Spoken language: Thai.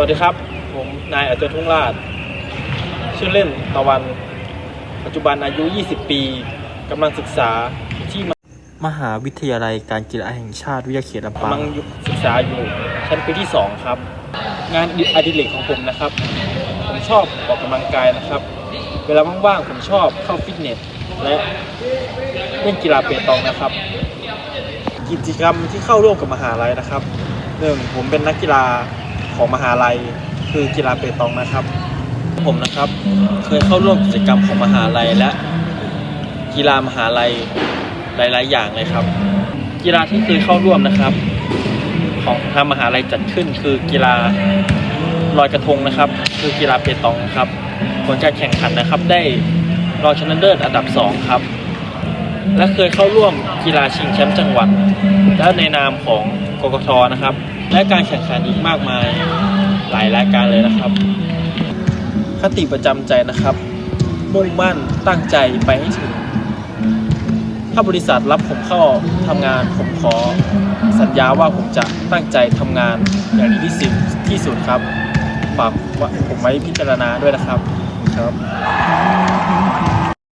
วัสดีครับ ผมนายอาจารย์ทุ่งราชชื่อเล่นตะวัน ปัจจุบันอายุ 20 ปีกำลังศึกษาที่มหาวิทยาลัยการกีฬาแห่งชาติวิทยาเขตลำปากำลังงศึกษาอยู่ชั้นปีที่ 2 ครับ งานอดิเรกของผมนะครับ ผมชอบออกกำลังกายนะครับ เวลาว่างๆผมชอบเข้าฟิตเนสและเล่นกีฬาเปตองนะครับ กิจกรรมที่เข้าร่วมกับมหาลัยนะครับหนึ่งผมเป็นนักกีฬา ของมหาลัย คือกีฬาเปตองนะครับ ผมนะครับเคยเข้าร่วมกิจกรรมของมหาลัยและ กีฬามหาลัยหลาย ๆ อย่างเลยครับ กีฬาที่เคยเข้าร่วมนะครับ ของทางมหาลัยจัดขึ้น คือกีฬาลอยกระทงนะครับ คือกีฬาเปตองครับผลการแข่งขันนะครับได้รองชนะเลิศอันดับสองครับ และเคยเข้าร่วมกีฬาชิงแชมป์จังหวัด และในนามของกกทนะครับ และการแข่งขันอีกมากมายหลายรายการเลยนะครับ คติประจำใจนะครับ มุ่งมั่นตั้งใจไปให้ถึง ถ้าบริษัทรับผมเข้าทำงานผมขอ สัญญาว่าผมจะตั้งใจทำงานอย่างดีที่สุดที่สุดครับฝากผมไว้พิจารณาด้วยนะครับครับ